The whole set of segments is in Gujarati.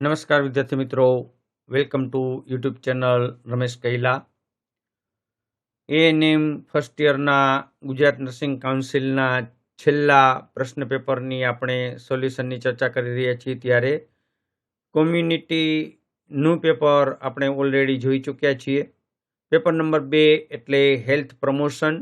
નમસ્કાર વિદ્યાર્થી મિત્રો. Welcome to YouTube channel Ramesh Kaila. A N M first યરના Gujarat nursing કાઉન્સિલના છેલ્લા પ્રશ્ન પેપરની આપણે સોલ્યુશનની ચર્ચા કરી રહ્યા છીએ ત્યારે કોમ્યુનિટીનું પેપર આપણે ઓલરેડી જોઈ ચૂક્યા છીએ. પેપર નંબર બે એટલે હેલ્થ પ્રમોશન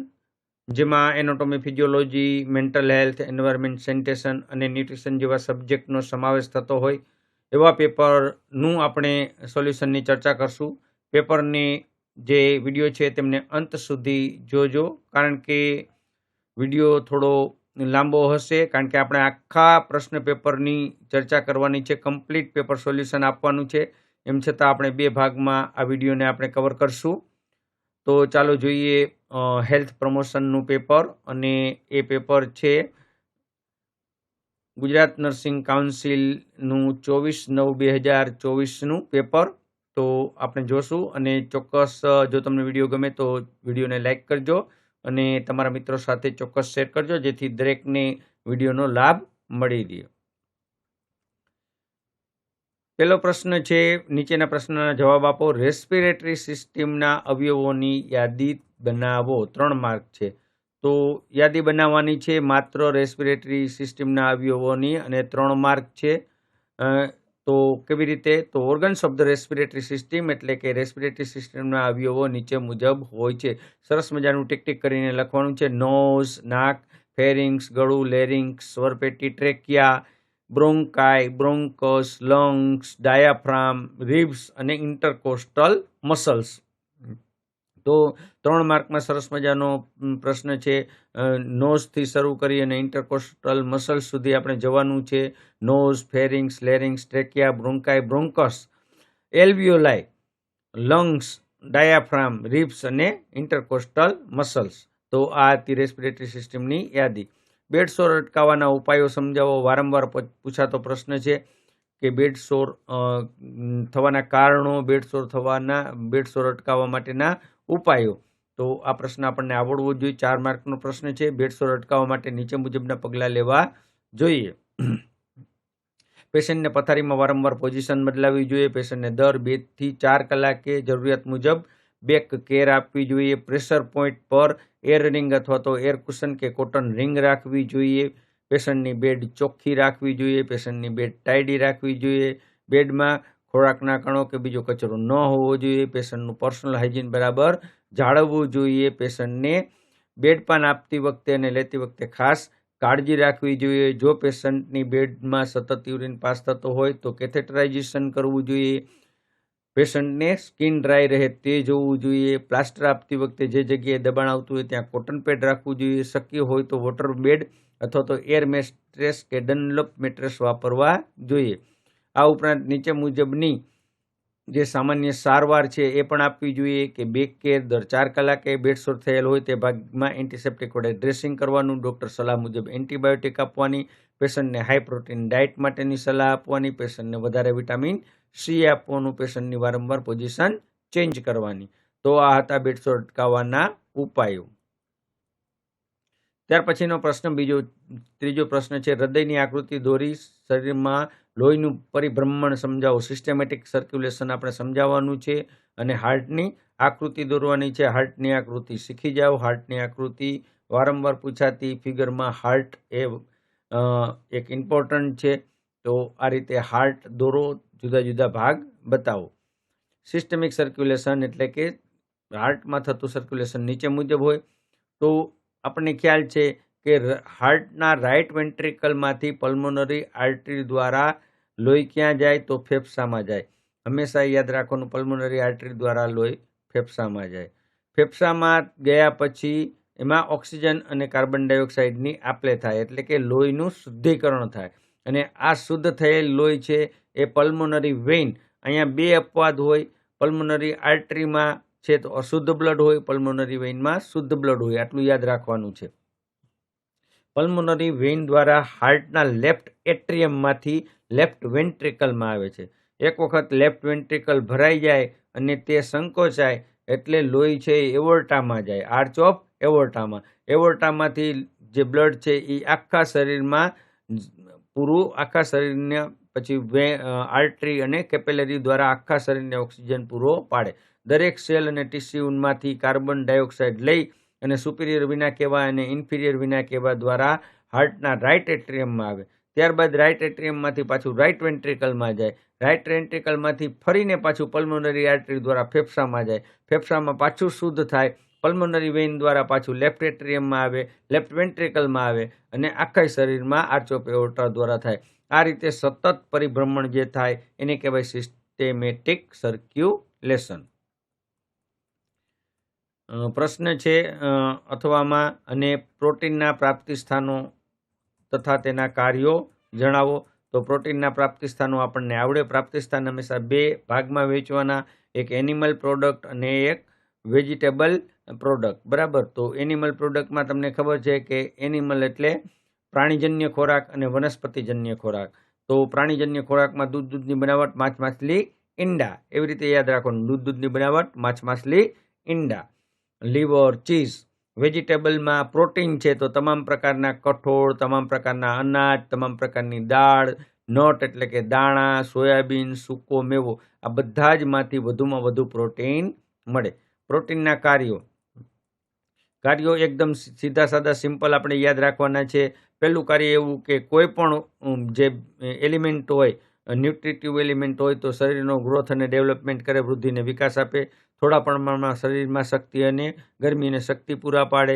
જેમાં anatomy physiology mental health environment sanitation અને ન્યુટ્રિશન જેવા સબ્જેક્ટનો સમાવેશ થતો હોય. એવા પેપરનું આપણે સોલ્યુશનની ચર્ચા કરશું. પેપરની જે વીડિયો છે તેમને અંત સુધી જોજો, કારણ કે વીડિયો થોડો લાંબો હશે, કારણ કે આપણે આખા પ્રશ્ન પેપરની ચર્ચા કરવાની છે, કમ્પ્લીટ પેપર સોલ્યુશન આપવાનું છે. એમ છતાં આપણે બે ભાગમાં આ વિડીયોને આપણે કવર કરશું. તો ચાલો જોઈએ હેલ્થ પ્રમોશનનું પેપર અને એ પેપર છે ગુજરાત નર્સિંગ કાઉન્સિલનું ચોવીસ નવ બે હજાર ચોવીસનું પેપર. તો આપણે જોશું અને ચોક્કસ જો તમને વીડિયો ગમે તો વિડીયોને લાઇક કરજો અને તમારા મિત્રો સાથે ચોક્કસ શેર કરજો, જેથી દરેકને વિડીયોનો લાભ મળી રહે. પહેલો પ્રશ્ન છે, નીચેના પ્રશ્નના જવાબ આપો. રેસ્પિરેટરી સિસ્ટમના અવયવોની યાદી બનાવો. ત્રણ માર્ક છે. તો યાદી બનાવવાની છે, માત્ર રેસ્પિરેટરી સિસ્ટમના અવયવોની અને ત્રણ માર્ક છે. તો કેવી રીતે? તો organs of the respiratory system એટલે કે રેસ્પિરેટરી સિસ્ટમના અવયવો નીચે મુજબ હોય છે. સરસ મજાનું ટેકટિક કરીને લખવાનું છે. નોઝ નાક ફેરિંગ્સ ગળું larynx સ્વરપેટી trachea bronchi bronchus lungs diaphragm ribs અને ઇન્ટરકોસ્ટલ મસલ્સ તો ત્રણ માર્કમાં સરસ મજાનો પ્રશ્ન છે. નોઝથી શરૂ કરી અને ઇન્ટરકોસ્ટલ મસલ્સ સુધી આપણે જવાનું છે. Nose, pharynx, larynx, trachea, bronchi, bronchus alveoli lungs, diaphragm ribs અને ઇન્ટરકોસ્ટલ મસલ્સ. તો આ હતી રેસ્પિરેટરી સિસ્ટમની યાદી. બેડસોર અટકાવવાના ઉપાયો સમજાવો. વારંવાર પૂછાતો પ્રશ્ન છે કે બેડસોર થવાના કારણો, બેડસોર થવાના, બેડસોર અટકાવવા માટેના ઉપાયો. તો આ પ્રશ્ન આપણને આવડવો જોઈએ. ચાર માર્કનો પ્રશ્ન છે. બેડસોર અટકાવવા માટે નીચે મુજબના પગલાં લેવા જોઈએ. પેશન્ટને પથારીમાં વારંવાર પોઝિશન બદલાવી જોઈએ. પેશન્ટને દર બેથી ચાર કલાકે જરૂરિયાત મુજબ બેક કેર આપવી જોઈએ. પ્રેશર પોઈન્ટ પર એર રિંગ અથવા તો એર કુશન કે કોટન રિંગ રાખવી જોઈએ. પેશન્ટની બેડ ચોખ્ખી રાખવી જોઈએ. પેશન્ટની બેડ ટાઈડી રાખવી જોઈએ. બેડમાં ખોરાકના કણો કે બીજો કચરો ન હોવો જોઈએ, પેશન્ટનું પર્સનલ હાઇજીન બરાબર જાળવવું જોઈએ, પેશન્ટને બેડપાન આપતી વખતે અને લેતી વખતે ખાસ કાળજી રાખવી જોઈએ. જો પેશન્ટની બેડમાં સતત યુરિન પાસ થતો હોય તો કેથેટરાઇઝેશન કરવું જોઈએ. પેશન્ટને સ્કિન ડ્રાય રહે તે જોવું જોઈએ. પ્લાસ્ટર આપતી વખતે જે જગ્યાએ દબાણ આવતું હોય ત્યાં કોટન પેડ રાખવું જોઈએ. શક્ય હોય તો વોટર બેડ અથવા તો એર મેટ્રેસ કે ડનલપ મેટ્રેસ વાપરવા જોઈએ. આ ઉપરાંત નીચે મુજબની જે સામાન્ય સારવાર છે એ પણ આપવી જોઈએ કે બેક કેર દર ચાર કલાકે બેડસોર થયેલ હોય તે ભાગમાં એન્ટીસેપ્ટિક વડે ડ્રેસિંગ કરવાનું, ડૉક્ટર સલાહ મુજબ એન્ટીબાયોટિક આપવાની, પેશન્ટને હાઈ પ્રોટીન ડાયટ માટેની સલાહ આપવાની, પેશન્ટને વધારે વિટામિન સી આપવાનું, પેશન્ટની વારંવાર પોઝિશન ચેન્જ કરવાની. તો આ હતા બેડસોર અટકાવવાના ઉપાયો. ત્યાર પછીનો પ્રશ્ન બીજો, ત્રીજો પ્રશ્ન છે, હૃદયની આકૃતિ દોરી શરીરમાં લોહીનું પરિભ્રમણ સમજાવો. સિસ્ટેમેટિક સર્ક્યુલેશન આપણે સમજાવવાનું છે અને હાર્ટની આકૃતિ દોરવાની છે. હાર્ટની આકૃતિ શીખી જાઓ. હાર્ટની આકૃતિ વારંવાર પૂછાતી ફિગરમાં હાર્ટ એ એક ઇમ્પોર્ટન્ટ છે. તો આ રીતે હાર્ટ દોરો, જુદા જુદા ભાગ બતાવો. સિસ્ટમિક સર્ક્યુલેશન એટલે કે હાર્ટમાં થતું સર્ક્યુલેશન નીચે મુજબ હોય. તો આપણને ખ્યાલ છે કે હાર્ટના રાઇટ વેન્ટ્રિકલમાંથી પલ્મોનરી આર્ટરી દ્વારા લોહી ક્યાં જાય તો ફેફસામાં જાય. હંમેશા યાદ રાખવાનું પલ્મોનરી આર્ટરી દ્વારા લોહી ફેફસામાં જાય. ફેફસામાં ગયા પછી એમાં ઓક્સિજન અને કાર્બન ડાયોક્સાઇડની આપલે થાય, એટલે કે લોહીનું શુદ્ધિકરણ થાય. અને આ શુદ્ધ થયેલ લોહી છે એ પલ્મોનરી વેઇન અહીંયા બે અપવાદ હોય. પલ્મોનરી આર્ટરીમાં છે તો અશુદ્ધ બ્લડ હોય પલ્મોનરી વેઇનમાં શુદ્ધ બ્લડ હોય. આટલું યાદ રાખવાનું છે. પલ્મોનરી વેઇન દ્વારા હાર્ટના લેફ્ટ એટ્રિયમમાંથી લેફ્ટ વેન્ટ્રિકલમાં આવે છે. એક વખત લેફ્ટ વેન્ટ્રિકલ ભરાઈ જાય અને તે સંકોચાય એટલે લોહી છે એ એવોર્ટામાં જાય. Arch of એવોર્ટામાં. એવોર્ટામાંથી જે બ્લડ છે એ આખા શરીરમાં પૂરું, આખા શરીરને પછી વે આર્ટરી અને કેપેલરી દ્વારા આખા શરીરને ઓક્સિજન પૂરો પાડે. દરેક સેલ અને ટિશ્યુમાંથી કાર્બન ડાયોક્સાઇડ લઈ અને સુપિરિયર વિના કહેવા અને ઇન્ફિરિયર વિના કહેવા દ્વારા હાર્ટના રાઇટ એટ્રિયમમાં આવે. ત્યારબાદ રાઇટ એટ્રિયમમાંથી પાછું રાઇટ વેન્ટ્રિકલમાં જાય. રાઇટ વેન્ટ્રિકલમાંથી ફરીને પાછું પલ્મોનરી આર્ટરી દ્વારા ફેફસામાં જાય. ફેફસામાં પાછું શુદ્ધ થાય. પલ્મોનરી વેઇન દ્વારા પાછું લેફ્ટ એટ્રિયમમાં આવે લેફ્ટ વેન્ટ્રિકલમાં આવે અને આખા શરીરમાં આર્ચોપેઓટા દ્વારા થાય. આ રીતે સતત પરિભ્રમણ જે થાય એને કહેવાય સિસ્ટેમેટિક સર્ક્યુલેશન પ્રશ્ન છે અથવામાં અને પ્રોટીનના પ્રાપ્તિ સ્થાનો તથા તેના કાર્યો જણાવો. તો પ્રોટીનના પ્રાપ્તિ સ્થાનો આપણને આવડે. પ્રાપ્તિ સ્થાન હંમેશા બે ભાગમાં વેચવાના એક એનિમલ પ્રોડક્ટ અને એક વેજીટેબલ પ્રોડક્ટ બરાબર? તો એનિમલ પ્રોડક્ટમાં તમને ખબર છે કે એનિમલ એટલે પ્રાણીજન્ય ખોરાક અને વનસ્પતિજન્ય ખોરાક. તો પ્રાણીજન્ય ખોરાકમાં દૂધ, દૂધની બનાવટ માછ માછલી, ઈંડા. એવી રીતે યાદ રાખવાનું. દૂધ, દૂધની બનાવટ માછ માછલી, ઈંડા. Liver, cheese. વેજીટેબલમાં પ્રોટીન છે તો તમામ પ્રકારના કઠોળ, તમામ પ્રકારના અનાજ, તમામ પ્રકારની દાળ, નટ એટલે કે દાણા, સોયાબીન, સૂકો મેવો, આ બધા જ માંથી વધુમાં વધુ પ્રોટીન મળે. પ્રોટીનના કાર્યો. કાર્યો એકદમ સીધા સાદા, સિમ્પલ આપણે યાદ રાખવાના છે. પહેલું કાર્ય એવું કે કોઈ પણ જે એલિમેન્ટ હોય, ન્યુટ્રિટિવ એલિમેન્ટ હોય તો શરીરનો ગ્રોથ અને ડેવલપમેન્ટ કરે, વૃદ્ધિને વિકાસ આપે. થોડા પ્રમાણમાં શરીરમાં શક્તિ અને ગરમીને શક્તિ પૂરા પાડે,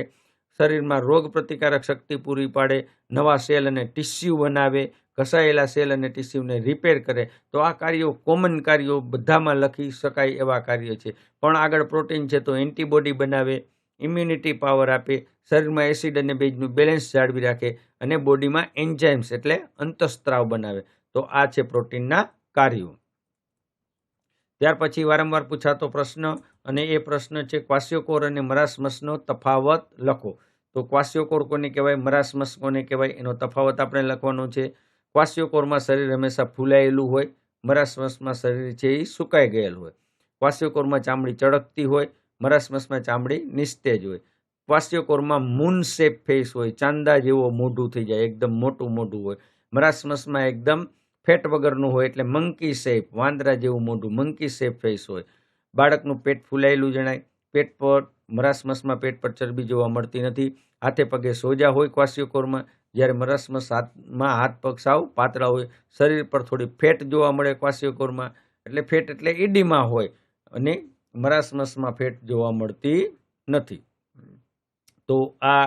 શરીરમાં રોગ પ્રતિકારક શક્તિ પૂરી પાડે, નવા સેલ અને ટિશ્યુ બનાવે, ઘસાયેલા સેલ અને ટિશ્યુને રિપેર કરે, તો આ કાર્યો કોમન કાર્યો બધામાં લખી શકાય એવા કાર્ય છે. પણ આગળ પ્રોટીન છે તો એન્ટીબોડી બનાવે, ઇમ્યુનિટી પાવર આપે, શરીરમાં એસિડ અને બેજનું બેલેન્સ જાળવી રાખે અને બોડીમાં એન્ઝાઇમ્સ એટલે અંતઃસ્ત્રાવ બનાવે. તો આ છે પ્રોટીનના કાર્યો. ત્યાર પછી વારંવાર પૂછાતો પ્રશ્ન અને એ પ્રશ્ન છે ક્વાસ્યોકોર અને મરાસમસનો તફાવત લખો તો ક્વાસ્યોકોર કોને કહેવાય, મરાસમસ કોને કહેવાય, એનો તફાવત આપણે લખવાનો છે. ક્વાસ્યોકોરમાં શરીર હંમેશા ફૂલાયેલું હોય, મરાસમસમાં શરીર છે એ સુકાઈ ગયેલું હોય. ક્વાસ્યોકોરમાં ચામડી ચળકતી હોય, મરાસમસમાં ચામડી નિસ્તેજ હોય. ક્વાસ્યોકોરમાં મૂન શેપ ફેસ હોય, ચાંદા જેવો મોઢું થઈ જાય, એકદમ મોટું મોઢું હોય. મરાસમસમાં એકદમ ફેટ વગરનું હોય એટલે મંકી શેપ, વાંદરા જેવું મોઢું, મંકી શેપ ફેસ હોય. બાળકનું પેટ ફૂલાયેલું જણાય. પેટ પર, મરાસમસમાં પેટ પર ચરબી જોવા મળતી નથી. હાથે પગે સોજા હોય ક્વાસ્યોકોરમાં જ્યારે મરાસમસ હાથમાં હાથ પગ સાવ પાતળા હોય, શરીર પર થોડી ફેટ જોવા મળે ક્વાસ્યોકોરમાં એટલે ફેટ એટલે ઈડીમાં હોય અને મરાસમસમાં ફેટ જોવા મળતી નથી. તો આ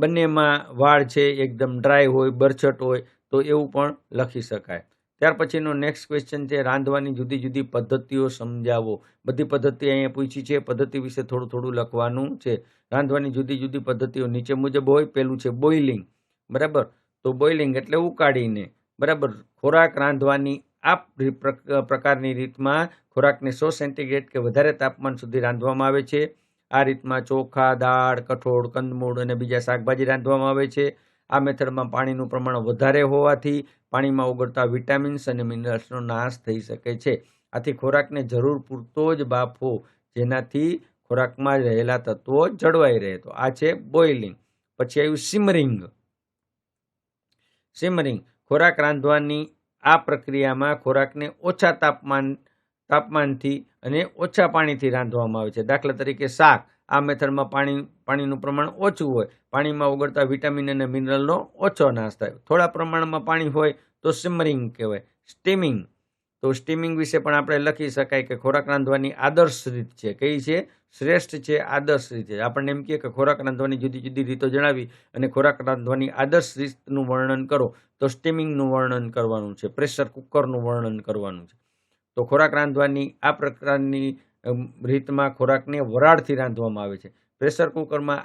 બંનેમાં વાળ છે, એકદમ ડ્રાય હોય, બરછટ હોય તો એવું પણ લખી શકાય. ત્યાર પછીનો નેક્સ્ટ ક્વેશ્ચન છે, રાંધવાની જુદી જુદી પદ્ધતિઓ સમજાવો. બધી પદ્ધતિ અહીંયા પૂછી છે, પદ્ધતિ વિશે થોડું થોડું લખવાનું છે. રાંધવાની જુદી જુદી પદ્ધતિઓ નીચે મુજબ હોય પહેલું છે બોઇલિંગ બરાબર? તો બોઇલિંગ એટલે ઉકાળીને. બરાબર? ખોરાક રાંધવાની આ પ્ર- પ્ર- પ્રકારની રીતમાં ખોરાકને સો સેન્ટીગ્રેડ કે વધારે તાપમાન સુધી રાંધવામાં આવે છે. આ રીતમાં ચોખા, દાળ, કઠોળ, કંદમૂળ અને બીજા શાકભાજી રાંધવામાં આવે છે. આ મેથડમાં પાણીનું પ્રમાણ વધારે હોવાથી પાણીમાં ઓગળતા વિટામિન્સ અને મિનરલ્સનો નાશ થઈ શકે છે. આથી ખોરાકને જરૂર પૂરતો જ બાફવો, જેનાથી ખોરાકમાં રહેલા તત્વો જળવાઈ રહે. તો આ છે બોઇલિંગ. પછી આવ્યું સિમરિંગ. સિમરિંગ. ખોરાક રાંધવાની આ પ્રક્રિયામાં ખોરાકને ઓછા તાપમાન, તાપમાનથી અને ઓછા પાણીથી રાંધવામાં આવે છે. દાખલા તરીકે શાક. આ મેથડમાં પાણી, પાણીનું પ્રમાણ ઓછું હોય. પાણીમાં ઓગળતા વિટામિન અને મિનરલનો ઓછો નાશ થાય. થોડા પ્રમાણમાં પાણી હોય તો સિમરિંગ કહેવાય. સ્ટીમિંગ. તો સ્ટીમિંગ વિશે પણ આપણે લખી શકાય કે ખોરાક રાંધવાની આદર્શ રીત છે. કઈ છે? શ્રેષ્ઠ છે, આદર્શ રીત છે. આપણને એમ કહે કે ખોરાક રાંધવાની જુદી જુદી રીતો જણાવી અને ખોરાક રાંધવાની આદર્શ રીતનું વર્ણન કરો તો સ્ટીમિંગનું વર્ણન કરવાનું છે. પ્રેશર કુકરનું વર્ણન કરવાનું છે. તો ખોરાક રાંધવાની આ પ્રકારની રીતમાં ખોરાકને વરાળથી રાંધવામાં આવે છે. પ્રેશર કુકરમાં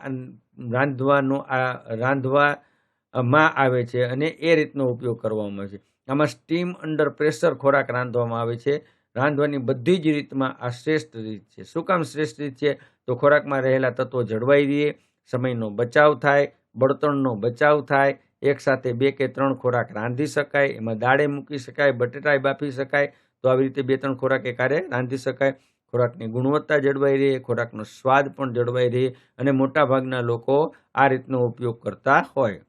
રાંધવાનો આ, રાંધવામાં આવે છે અને એ રીતનો ઉપયોગ કરવામાં આવે છે. આમાં સ્ટીમ અંડર પ્રેશર ખોરાક રાંધવામાં આવે છે. રાંધવાની બધી જ રીતમાં આ શ્રેષ્ઠ રીત છે. શું કામ શ્રેષ્ઠ રીત છે? તો ખોરાકમાં રહેલા તત્વો જળવાઈ રહે સમયનો બચાવ થાય, બળતણનો બચાવ થાય એકસાથે બે કે ત્રણ ખોરાક રાંધી શકાય, એમાં દાળે મૂકી શકાય બટેટાએ બાફી શકાય, તો આવી રીતે બે ત્રણ ખોરાક એકારે રાંધી શકાય. ખોરાકની ગુણવત્તા જળવાઈ રહે, ખોરાકનો સ્વાદ પણ જળવાઈ રહે અને મોટાભાગના લોકો આ રીતનો ઉપયોગ કરતા હોય.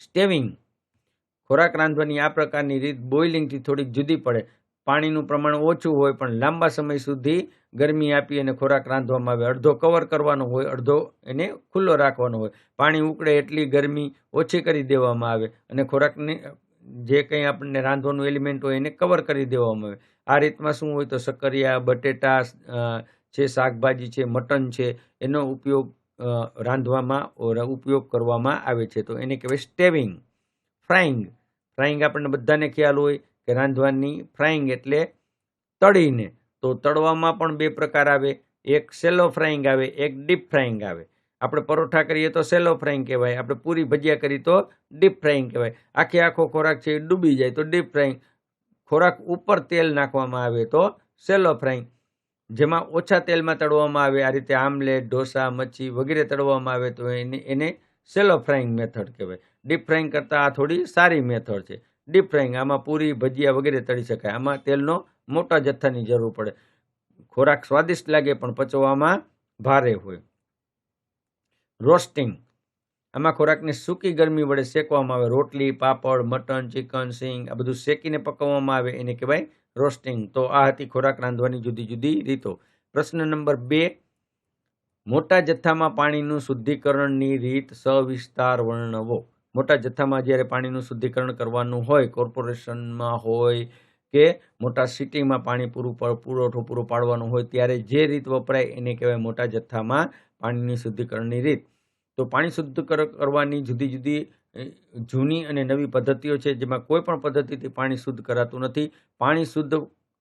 સ્ટેવિંગ ખોરાક રાંધવાની આ પ્રકારની રીત બોઇલિંગથી થોડીક જુદી પડે. પાણીનું પ્રમાણ ઓછું હોય પણ લાંબા સમય સુધી ગરમી આપી અને ખોરાક રાંધવામાં આવે. અડધો કવર કરવાનો હોય, અડધો એને ખુલ્લો રાખવાનો હોય. પાણી ઉકળે એટલી ગરમી ઓછી કરી દેવામાં આવે અને ખોરાકને, જે કંઈ આપણને રાંધવાનું એલિમેન્ટ હોય એને કવર કરી દેવામાં આવે. આ રીતમાં શું હોય તો સકરિયા બટેટા છે શાકભાજી છે, મટન છે, એનો ઉપયોગ રાંધવામાં ઉપયોગ કરવામાં આવે છે. તો એને કહેવાય સ્ટેવિંગ ફ્રાઈંગ ફ્રાઈંગ આપણને બધાને ખ્યાલ હોય કે રાંધવાની ફ્રાઈંગ એટલે તળીને. તો તળવામાં પણ બે પ્રકાર આવે. એક સેલો ફ્રાઈંગ આવે, એક ડીપ ફ્રાઈંગ આવે. આપણે પરોઠા કરીએ તો સેલો ફ્રાઈંગ કહેવાય. આપણે પૂરી ભજીયા કરીએ તો ડીપ ફ્રાઈંગ કહેવાય. આખે આખો ખોરાક છે એ ડૂબી જાય તો ડીપ ફ્રાઈંગ ખોરાક ઉપર તેલ નાખવામાં આવે તો સેલો ફ્રાઈંગ જેમાં ઓછા તેલમાં તળવામાં આવે, આ રીતે આમલેટ, ઢોસા, મચ્છી વગેરે તળવામાં આવે તો એને એને સેલો ફ્રાઈંગ મેથડ કહેવાય. ડીપ ફ્રાઈંગ કરતાં આ થોડી સારી મેથડ છે. ડીપ ફ્રાઈંગ આમાં પૂરી ભજીયા વગેરે તળી શકાય. આમાં તેલનો મોટા જથ્થાની જરૂર પડે. ખોરાક સ્વાદિષ્ટ લાગે પણ પચવામાં ભારે હોય. રોસ્ટિંગ. આમાં ખોરાકને સૂકી ગરમી વડે શેકવામાં આવે. રોટલી, પાપડ, મટન, ચિકન, સિંગ, આ બધું શેકીને પકવવામાં આવે. એને કહેવાય રોસ્ટિંગ. તો આ હતી ખોરાક રાંધવાની જુદી જુદી રીતો. પ્રશ્ન નંબર બે, મોટા જથ્થામાં પાણીનું શુદ્ધિકરણની રીત સવિસ્તાર વર્ણવો. મોટા જથ્થામાં જ્યારે પાણીનું શુદ્ધિકરણ કરવાનું હોય, કોર્પોરેશનમાં હોય કે મોટા સિટીમાં પાણી પૂરું પુરવઠો પૂરો પાડવાનો હોય, ત્યારે જે રીત વપરાય એને કહેવાય મોટા જથ્થામાં પાણીની શુદ્ધિકરણની રીત. તો પાણી શુદ્ધ કરવાની જુદી જુદી જૂની અને નવી પદ્ધતિઓ છે, જેમાં કોઈ પણ પદ્ધતિથી પાણી શુદ્ધ કરાતું નથી. પાણી શુદ્ધ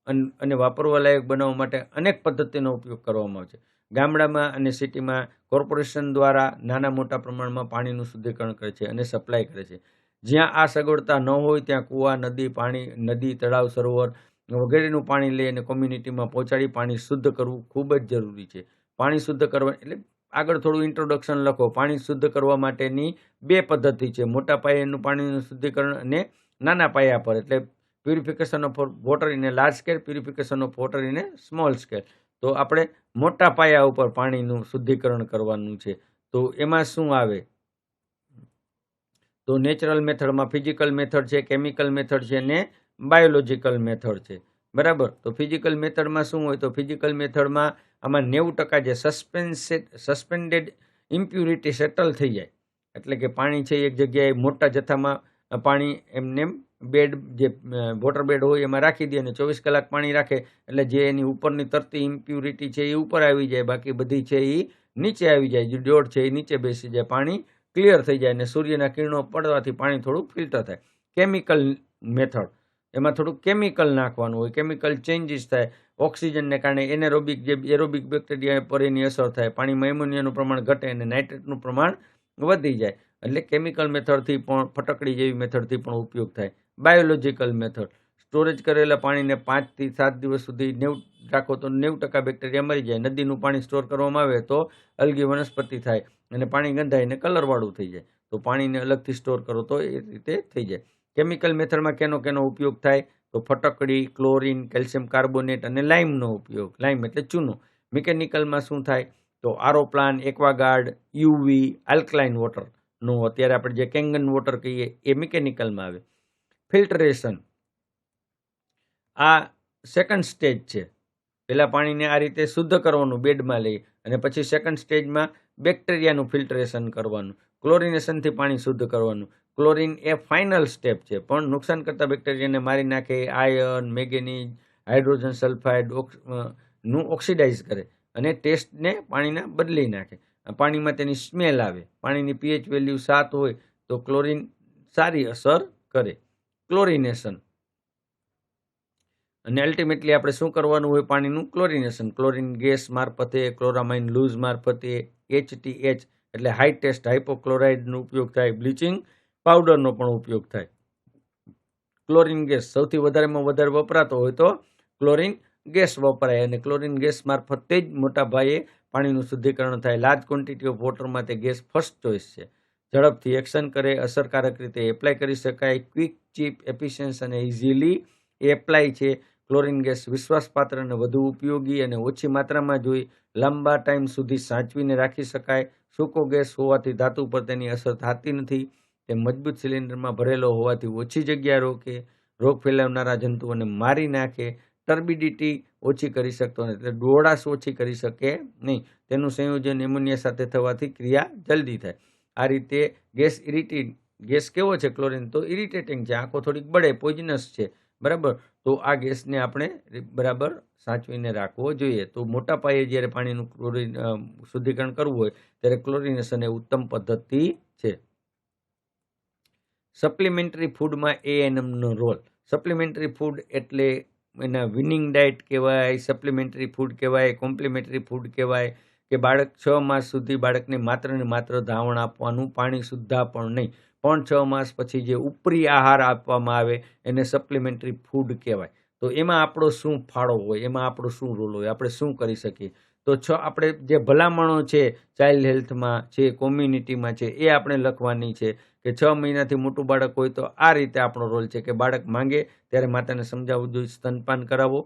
અન- વાપરવા લાયક બનાવવા માટે અનેક પદ્ધતિનો ઉપયોગ કરવામાં આવે છે. ગામડામાં અને સિટીમાં કોર્પોરેશન દ્વારા નાના મોટા પ્રમાણમાં પાણીનું શુદ્ધિકરણ કરે છે અને સપ્લાય કરે છે. જ્યાં આ સગવડતા ન હોય, ત્યાં કૂવા, નદી, પાણી, નદી, તળાવ, સરોવર વગેરેનું પાણી લઈ અને કોમ્યુનિટીમાં પહોંચાડી પાણી શુદ્ધ કરવું ખૂબ જ જરૂરી છે. પાણી શુદ્ધ કરવા, એટલે આગળ થોડું ઇન્ટ્રોડક્શન લખો. પાણી શુદ્ધ કરવા માટેની બે પદ્ધતિ છે. મોટા પાયેનું પાણીનું શુદ્ધિકરણ અને નાના પાયા પર. એટલે purification of water in large scale purification of water in small scale તો આપણે મોટા પાયા ઉપર પાણીનું શુદ્ધિકરણ કરવાનું છે. તો એમાં શું આવે? તો નેચરલ મેથડમાં ફિઝિકલ મેથડ છે કેમિકલ મેથડ છે ને બાયોલોજિકલ મેથડ છે. બરાબર? તો ફિઝિકલ મેથડમાં શું હોય? તો ફિઝિકલ મેથડમાં આમાં નેવું ટકા જે સસ્પેન્સેડ સસ્પેન્ડેડ ઇમ્પ્યુરિટી સેટલ થઈ જાય. એટલે કે પાણી છે એક જગ્યાએ મોટા જથ્થામાં પાણી એમને બેડ, જે વોટર બેડ હોય એમાં રાખી દે અને ચોવીસ કલાક પાણી રાખે. એટલે જે એની ઉપરની તરતી ઇમ્પ્યુરિટી છે એ ઉપર આવી જાય, બાકી બધી છે એ નીચે આવી જાય. જે ડોટ છે એ નીચે બેસી જાય. પાણી ક્લિયર થઈ જાય અને સૂર્યના કિરણો પડવાથી પાણી થોડું ફિલ્ટર થાય. કેમિકલ મેથડ એમાં થોડું કેમિકલ નાખવાનું હોય કેમિકલ ચેન્જીસ થાય, ઓક્સિજનને કારણે એનેરોબિક જે એરોબિક બેક્ટેરિયા પર એની અસર થાય, પાણીમાં એમોનિયાનું પ્રમાણ ઘટે અને નાઇટ્રેટનું પ્રમાણ વધી જાય. એટલે કેમિકલ મેથડથી પણ, ફટકડી જેવી મેથડથી પણ ઉપયોગ થાય. બાયોલોજિકલ મેથડ સ્ટોરેજ કરેલા પાણીને પાંચથી સાત દિવસ સુધી નેવું, રાખો તો નેવું ટકા બેક્ટેરિયા મરી જાય. નદીનું પાણી સ્ટોર કરવામાં આવે તો અલગી વનસ્પતિ થાય અને પાણી ગંધાઈને કલરવાળું થઈ જાય. તો પાણીને અલગથી સ્ટોર કરો તો એ રીતે થઈ જાય. કેમિકલ મેથડમાં કેનો કેનો ઉપયોગ થાય, તો ફટકડી, ક્લોરિન, કેલ્શિયમ કાર્બોનેટ અને લાઇમનો ઉપયોગ લાઇમ એટલે ચૂનો. મિકેનિકલમાં શું થાય, તો આરોપ્લાન, એક્વાગાર્ડ, યુવી, આલ્કલાઇન વોટરનો અત્યારે આપણે જે કેંગન વોટર કહીએ, એ મિકેનિકલમાં આવે. ફિલ્ટરેશન. આ સેકન્ડ સ્ટેજ છે. પહેલાં પાણીને આ રીતે શુદ્ધ કરવાનું બેડમાં લઈ અને પછી સેકન્ડ સ્ટેજમાં બેક્ટેરિયાનું ફિલ્ટરેશન કરવાનું, ક્લોરિનેશનથી પાણી શુદ્ધ કરવાનું. ક્લોરિન એ ફાઇનલ સ્ટેપ છે. પણ નુકસાન કરતા બેક્ટેરિયાને મારી નાખે આયર્ન મેંગેનીઝ હાઇડ્રોજન સલ્ફાઇડનું ઓક્સિડાઇઝ કરે અને ટેસ્ટને પાણીના બદલી નાખે. પાણીમાં તેની સ્મેલ આવે. પાણીની પીએચ વેલ્યુ સાત હોય તો ક્લોરિન સારી અસર કરે. ક્લોરિનેશન અને અલ્ટિમેટલી આપણે શું કરવાનું હોય પાણીનું? ક્લોરિનેશન ક્લોરિન ગેસ મારફતે ક્લોરામાઇન લૂઝ મારફતે એચટીએચ એટલે હાઈ ટેસ્ટ હાઇપોક્લોરાઇડનો ઉપયોગ થાય. બ્લીચિંગ પાવડરનો પણ ઉપયોગ થાય. ક્લોરિન ગેસ સૌથી વધારેમાં વધારે વપરાતો હોય તો ક્લોરિન ગેસ વપરાય અને ક્લોરિન ગેસ મારફતે જ મોટા ભાઈએ પાણીનું શુદ્ધિકરણ થાય. લાર્જ ક્વોન્ટિટી ઓફ વોટરમાં તે ગેસ ફર્સ્ટ ચોઇસ છે. ઝડપથી એક્શન કરે, અસરકારક રીતે એપ્લાય કરી શકાય. ક્વિક ચીપ એફિશિયન્સ અને ઇઝીલી એપ્લાય છે. ક્લોરિન ગેસ વિશ્વાસપાત્ર અને વધુ ઉપયોગી અને ઓછી માત્રામાં જોઈ લાંબા ટાઈમ સુધી સાચવીને રાખી શકાય. સૂકો ગેસ હોવાથી ધાતુ પર તેની અસર થતી નથી. તે મજબૂત સિલિન્ડરમાં ભરેલો હોવાથી ઓછી જગ્યા રોકે, રોગ ફેલાવનારા જંતુઓને મારી નાખે, ટર્બિડિટી ઓછી કરી શકતો નથી, એટલે ડોળાશ ઓછી કરી શકે નહીં. તેનું સંયોજન એમોનિયા સાથે થવાથી ક્રિયા જલ્દી થાય. આ રીતે ગેસ ઇરિટેટ, ગેસ કેવો છે ક્લોરિન? તો ઇરિટેટિંગ છે, આંખો થોડીક બળે, પોઈઝનસ છે, બરાબર? તો આ ગેસને આપણે બરાબર સાચવીને રાખવો જોઈએ. તો મોટા પાયે જ્યારે પાણીનું ક્લોરિન શુદ્ધિકરણ કરવું હોય, ત્યારે ક્લોરિનેશન એ ઉત્તમ પદ્ધતિ છે. સપ્લિમેન્ટરી ફૂડમાં એએનએમનો રોલ સપ્લિમેન્ટરી ફૂડ એટલે એના વિનિંગ ડાયટ કહેવાય સપ્લિમેન્ટરી ફૂડ કહેવાય કોમ્પ્લિમેન્ટરી ફૂડ કહેવાય કે બાળક છ માસ સુધી બાળકને માત્ર ને માત્ર ધાવણ આપવાનું, પાણી સુદ્ધા પણ નહીં. પણ છ માસ પછી જે ઉપરી આહાર આપવામાં આવે એને સપ્લિમેન્ટરી ફૂડ કહેવાય. તો એમાં આપણો શું ફાળો હોય, એમાં આપણો શું રોલ હોય, આપણે શું કરી શકીએ? તો છ આપણે જે ભલામણો છે ચાઇલ્ડ હેલ્થમાં છે કોમ્યુનિટીમાં છે, એ આપણે લખવાની છે કે છ મહિનાથી મોટું બાળક હોય તો આ રીતે આપણો રોલ છે કે બાળક માંગે ત્યારે માતાને સમજાવવું જોઈએ, સ્તનપાન કરાવો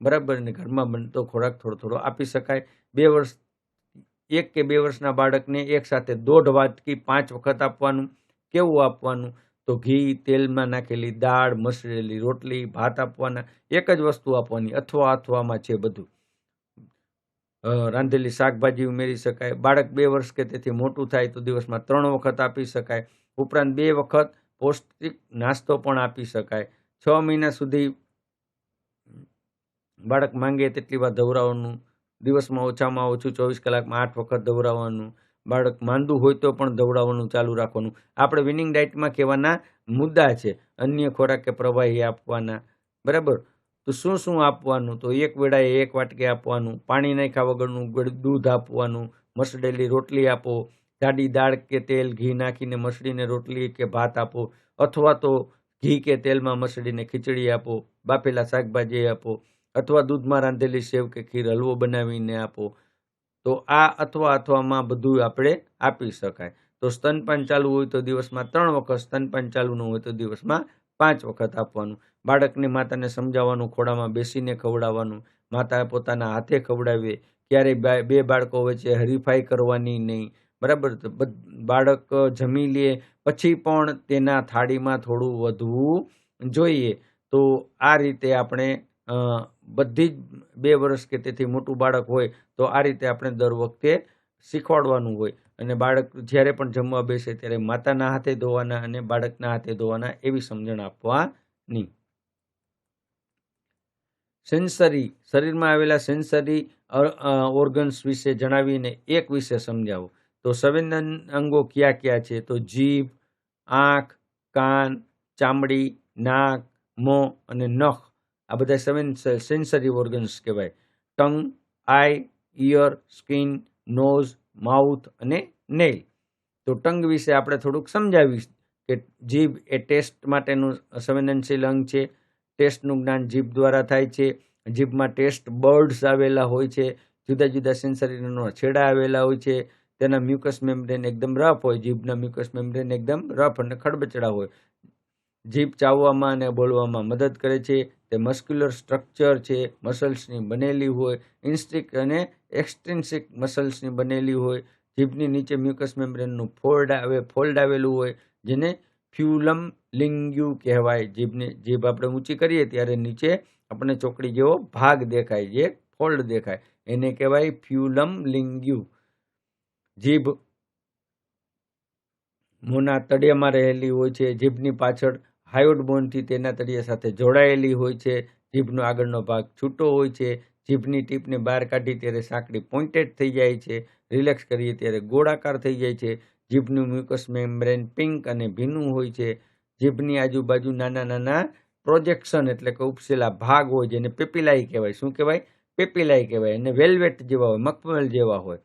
બરાબર ને ઘરમાં બનતો ખોરાક થોડો થોડો આપી શકાય. બે વર્ષ, એક કે બે વર્ષના બાળકને એકસાથે દોઢ વાટકી પાંચ વખત આપવાનું, કેવું આપવાનું? તો ઘી, તેલમાં નાખેલી દાળ, મસળેલી રોટલી, ભાત આપવાના, એક જ વસ્તુ આપવાની અથવા અથવામાં છે બધું. રાંધેલી શાકભાજી ઉમેરી શકાય, બાળક બે વર્ષ કે તેથી મોટું થાય તો દિવસમાં ત્રણ વખત આપી શકાય, ઉપરાંત બે વખત પૌષ્ટિક નાસ્તો પણ આપી શકાય. છ મહિના સુધી બાળક માંગે તેટલી વાર ધવરાવવાનું દિવસમાં ઓછામાં ઓછું ચોવીસ કલાકમાં આઠ વખત ધવરાવવાનું બાળક માંદું હોય તો પણ દવડાવવાનું ચાલુ રાખવાનું. આપણે વિનિંગ ડાયટમાં કહેવાના મુદ્દા છે, અન્ય ખોરાક કે પ્રવાહી આપવાના. બરાબર? તો શું શું આપવાનું? તો એક વેળાએ એક વાટકે આપવાનું, પાણી નાખ્યા વગરનું દૂધ આપવાનું, મસળેલી રોટલી આપો, જાડી દાળ કે તેલ ઘી નાખીને મસળીને રોટલી કે ભાત આપો, અથવા તો ઘી કે તેલમાં મસળીને ખીચડી આપો, બાફેલા શાકભાજી આપો, અથવા દૂધમાં રાંધેલી સેવ કે ખીર હલવો બનાવીને આપો. તો આ અથવા અથવામાં બધું આપણે આપી શકાય. તો સ્તનપાન ચાલુ હોય તો દિવસમાં ત્રણ વખત સ્તનપાન ચાલુ ન હોય તો દિવસમાં પાંચ વખત આપવાનું. બાળકને માતાને સમજાવવાનું, ખોળામાં બેસીને ખવડાવવાનું. માતા પોતાના હાથે ખવડાવે ક્યારેય બે બાળકો વચ્ચે હરીફાઈ કરવાની નહીં. બરાબર? બાળક જમી લે, પછી પણ તેના થાળીમાં થોડું વધવું જોઈએ. તો આ રીતે આપણે બધી જ બે વર્ષ કે તેથી મોટું બાળક હોય, તો આ રીતે આપણે દર વખતે શીખવાડવાનું હોય. અને બાળક જ્યારે પણ જમવા બેસે ત્યારે માતાના હાથે ધોવાના અને બાળકના હાથે ધોવાના એવી સમજણ આપવાની. સેન્સરી શરીરમાં આવેલા સેન્સરી ઓર્ગન્સ વિશે જણાવીને એક વિશે સમજાવો. તો સંવેદન અંગો કયા કયા છે? તો જીભ, આંખ, કાન, ચામડી, નાક, મોં અને નખ. આ બધા સેવન સેન્સરી ઓર્ગન્સ કહેવાય. Tongue eye ear skin nose mouth અને નેઇલ. તો ટંગ વિશે આપણે થોડુંક સમજાવીશ કે જીભ એ ટેસ્ટ માટેનું સંવેદનશીલ અંગ છે. ટેસ્ટનું જ્ઞાન જીભ દ્વારા થાય છે. જીભમાં ટેસ્ટ બર્ડ્સ આવેલા હોય છે. જુદા જુદા સેન્સરીનો છેડા આવેલા હોય છે. તેના મ્યુકસ મેમ્બ્રેન એકદમ રફ હોય. જીભના મ્યુકસ મેમ્બ્રેન એકદમ રફ અને ખડબચડા હોય. જીભ ચાવવામાં અને બોલવામાં મદદ કરે છે. તે મસ્ક્યુલર સ્ટ્રક્ચર છે. મસલ્સની બનેલી હોય. ઇન્સ્ટિક અને એક્સટ્રિન્સિક મસલ્સની બનેલી હોય, જીભની નીચે મ્યુકસ મેમ્બ્રેનનું ફોલ્ડ આવે ફોલ્ડ આવેલું હોય, જેને ફ્યુલમ લિંગ્યુ કહેવાય. જીભને, જીભ આપણે ઊંચી કરીએ ત્યારે નીચે આપણને ચોકડી જેવો ભાગ દેખાય, જે ફોલ્ડ દેખાય. એને કહેવાય ફ્યુલમ લિંગ્યુ જીભ મોંના તળિયામાં રહેલી હોય છે, જીભની પાછળ હાયોડ બોનથી તેના તળિયા સાથે જોડાયેલી હોય છે, જીભનો આગળનો ભાગ છૂટો હોય છે જીભની ટીપને બહાર કાઢી ત્યારે સાંકડી પોઇન્ટેડ થઈ જાય છે, રિલેક્સ કરીએ ત્યારે ગોળાકાર થઈ જાય છે. જીભનું મ્યુકસ મેમ્બ્રેન પિંક અને ભીનું હોય છે. જીભની આજુબાજુ નાના નાના પ્રોજેક્શન એટલે કે ઉપસેલા ભાગ હોય જેને પેપીલાઈ કહેવાય. શું કહેવાય? પેપીલાઈ કહેવાય અને વેલ્વેટ જેવા હોય મખમલ જેવા હોય.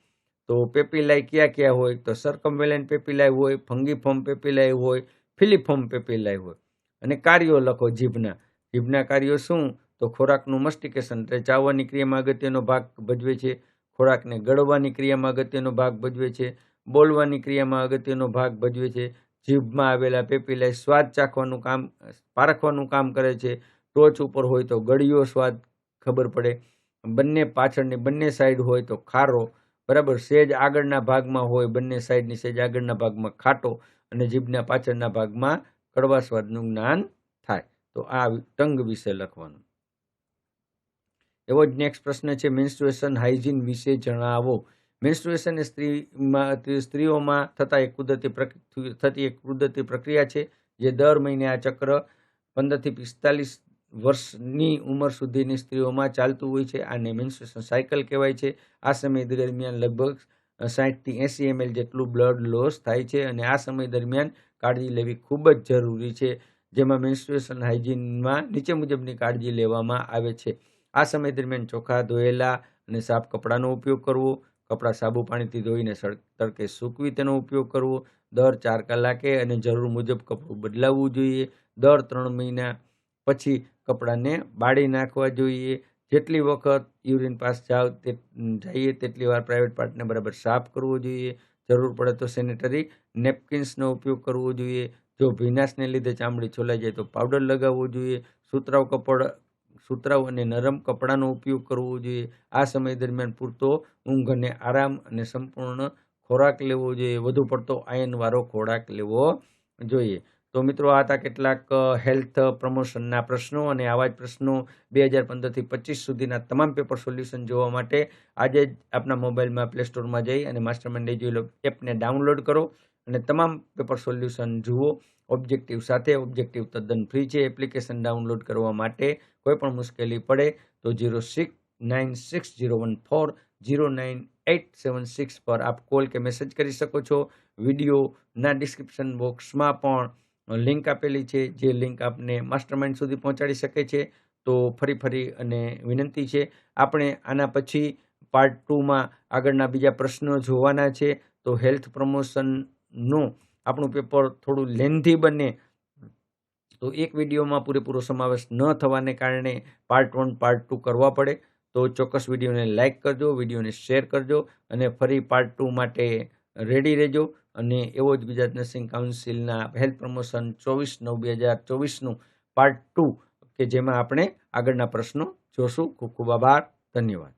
તો પેપીલાઈ ક્યાં ક્યાં હોય? તો સરકમવેલેન પેપીલાઈ હોય ફંગીફોર્મ પેપીલાઈ હોય ફિલિફોર્મ પેપીલાઈ હોય. અને કાર્યો લખો જીભના. જીભના કાર્યો શું? તો ખોરાકનું મસ્ટિકેશન એટલે ચાવવાની ક્રિયામાં અગત્યનો ભાગ ભજવે છે. ખોરાકને ગળવાની ક્રિયામાં અગત્યનો ભાગ ભજવે છે. બોલવાની ક્રિયામાં અગત્યનો ભાગ ભજવે છે. જીભમાં આવેલા પેપીલાઈ સ્વાદ ચાખવાનું કામ, પારખવાનું કામ કરે છે. ટોચ ઉપર હોય તો ગળિયો સ્વાદ ખબર પડે. બંને પાછળની બંને સાઈડ હોય તો ખારો. બરાબર, સેજ આગળના ભાગમાં હોય, બંને સાઈડની સેજ આગળના ભાગમાં ખાટો અને જીભના પાછળના ભાગમાં કડવા સ્વાદનું જ્ઞાન થાય. તો આ ટંગ વિશે લખવાનું. એવો જ નેક્સ્ટ પ્રશ્ન છે મેન્સ્ટ્રુએશન હાઇજીન વિશે જણાવો. મેન્સ્ટ્રુએશન એ સ્ત્રીમાં સ્ત્રીઓમાં થતા એક કુદરતી થતી એક કુદરતી પ્રક્રિયા છે, જે દર મહિને આ ચક્ર પંદરથી પિસ્તાલીસ વર્ષની ઉંમર સુધીની સ્ત્રીઓમાં ચાલતું હોય છે. આને મેન્સ્ટ્રુએશન સાયકલ કહેવાય છે. આ સમય દરમિયાન લગભગ સાઠથી એંસી એમએલ જેટલું બ્લડ લોસ થાય છે અને આ સમય દરમિયાન કાળજી લેવી ખૂબ જ જરૂરી છે, જેમાં મેન્સ્ટ્રુએશન હાઇજીનમાં નીચે મુજબની કાળજી લેવામાં આવે છે. આ સમય દરમિયાન ચોખ્ખા ધોયેલા અને સાફ કપડાનો ઉપયોગ કરવો, કપડાં સાબુ પાણીથી ધોઈને તડકે સૂકવી તેનો ઉપયોગ કરવો, દર ચાર કલાકે અને જરૂર મુજબ કપડું બદલાવવું જોઈએ, દર ત્રણ મહિના પછી કપડાને બાળી નાખવા જોઈએ. જેટલી વખત યુરિન પાસ જાવ તે જઈએ તેટલી વાર પ્રાઇવેટ પાર્ટને બરાબર સાફ કરવો જોઈએ. જરૂર પડે તો સેનેટરી નેપકિન્સનો ઉપયોગ કરવો જોઈએ. જો ભીનાશને લીધે ચામડી છોલાઈ જાય તો પાવડર લગાવવો જોઈએ. સુતરાઉ કપડ સુતરાઉ અને નરમ કપડાનો ઉપયોગ કરવો જોઈએ. આ સમય દરમિયાન પૂરતો ઊંઘ અને આરામ અને સંપૂર્ણ ખોરાક લેવો જોઈએ. વધુ પડતો આયનવાળો ખોરાક લેવો જોઈએ. તો મિત્રો, આ હતા કેટલાક હેલ્થ પ્રમોશનના પ્રશ્નો અને આવા જ પ્રશ્નો બે હજાર પંદરથી પચીસ સુધીના તમામ પેપર સોલ્યુશન જોવા માટે આજે જ આપના મોબાઈલમાં પ્લે સ્ટોરમાં જઈ અને માસ્ટર માઇન્ડ એજ્યુલો એપને ડાઉનલોડ કરો અને તમામ પેપર સોલ્યુશન જુઓ. ઓબ્જેક્ટિવ સાથે ઓબ્જેક્ટિવ તદ્દન ફ્રી છે. એપ્લિકેશન ડાઉનલોડ કરવા માટે કોઈ પણ મુશ્કેલી પડે તો zero six nine six zero one four zero nine eight seven six પર આપ કોલ કે મેસેજ કરી શકો છો. વિડીયોના ડિસ્ક્રિપ્શન બોક્સમાં પણ લિંક આપેલી છે, જે લિંક આપને માસ્ટરમાઇન્ડ સુધી પહોંચાડી શકે છે. તો ફરી ફરી અને વિનંતી છે, આપણે આના પછી પાર્ટ ટુમાં આગળના બીજા પ્રશ્નો જોવાના છે. તો હેલ્થ પ્રમોશનનું આપણું પેપર થોડું લેન્ધી બને તો એક વિડીયોમાં પૂરેપૂરો સમાવેશ ન થવાને કારણે પાર્ટ વન પાર્ટ ટુ કરવા પડે. તો ચોક્કસ વિડીયોને લાઇક કરજો, વિડીયોને શેર કરજો અને ફરી પાર્ટ ટુ માટે રેડી રહેજો. અને એવો જ ગુજરાત નર્સિંગ કાઉન્સિલના હેલ્થ પ્રમોશન ચોવીસ નવ બે હજાર ચોવીસનું પાર્ટ ટુ કે જેમાં આપણે આગળના પ્રશ્નો જોશું. ખૂબ ખૂબ આભાર. ધન્યવાદ.